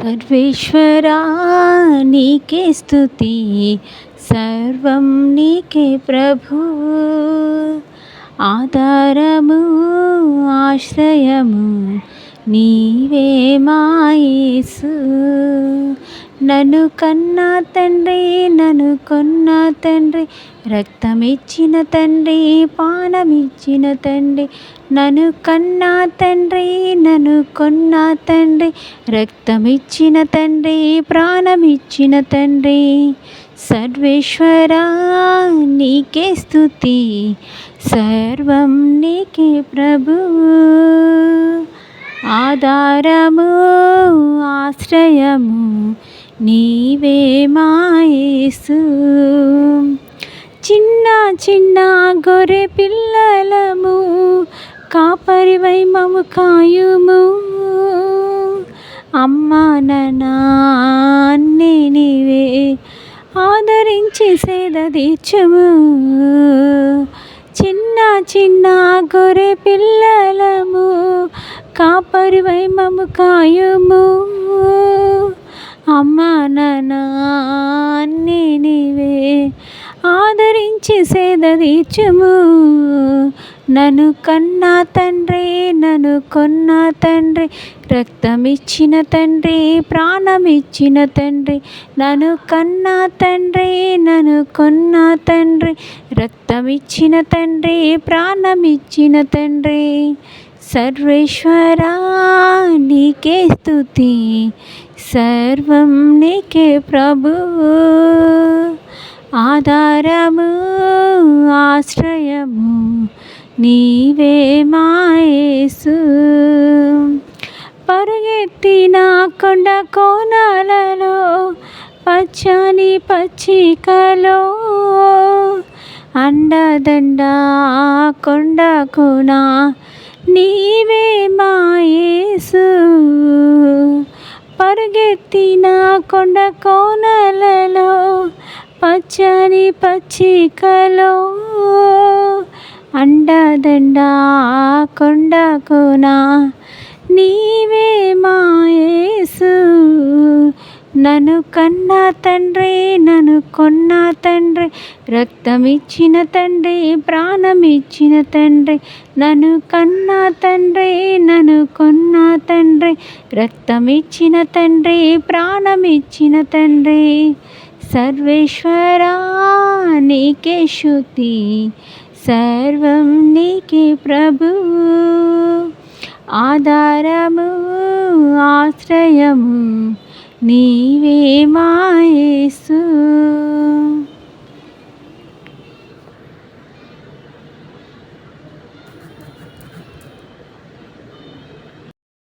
సర్వేశ్వరా నీకే స్థుతి సర్వం నీకే ప్రభు. ఆధారము ఆశ్రయము నీవే మాయేసు నన్ను కన్నా తండ్రి నన్ను కొన్న తండ్రి. రక్తమిచ్చిన తండ్రి పానమిచ్చిన తండ్రి. నన్ను కన్నా తండ్రి నన్ను కొన్న తండ్రి. రక్తమిచ్చిన తండ్రి ప్రాణమిచ్చిన తండ్రి. సర్వేశ్వరా నీకే స్థుతి సర్వం నీకే ప్రభు. ఆధారము ఆశ్రయము నీవే మాయేసు చిన్న చిన్న గొర్రె పిల్లలము కాపరివై మము కాయుము. అమ్మా నాన్నే నీవే ఆదరించి సేద తీర్చుము. చిన్న చిన్న గొర్రె పిల్లలము కాపరివై మము కాయుము. అమ్మ నాన్ని నీవే ఆదరించి సేద నన్ను కన్నా తండ్రి నన్ను కొన్న తండ్రి రక్తమిచ్చిన తండ్రి ప్రాణమిచ్చిన తండ్రి నన్ను కన్నా తండ్రి నన్ను కొన్న తండ్రి రక్తమిచ్చిన తండ్రి ప్రాణమిచ్చిన తండ్రి. సర్వేశ్వరా నీకే స్థుతి సర్వం నీకే ప్రభు ఆధారము ఆశ్రయము నీవే మాయేసు పరుగెత్తిన కొండ కోనాలలో పచ్చని పచ్చికలో అండదండ కొండకునా నీవే మాయేసు పరుగెత్తిన కొండ కోనలలో పచ్చని పచ్చికలో అండదండ కొండకునా నీవే మాయేసు నన్ను కన్నా తండ్రి నన్ను కొన్న తండ్రి. రక్తమిచ్చిన తండ్రి ప్రాణమిచ్చిన తండ్రి. నన్ను కన్నా తండ్రి నన్ను కొన్న తండ్రి. రక్తమిచ్చిన తండ్రి ప్రాణమిచ్చిన తండ్రి. సర్వేశ్వరా నీకే శుతి సర్వం నీకే ప్రభు. ఆధారము ఆశ్రయము. నీ మాయేసు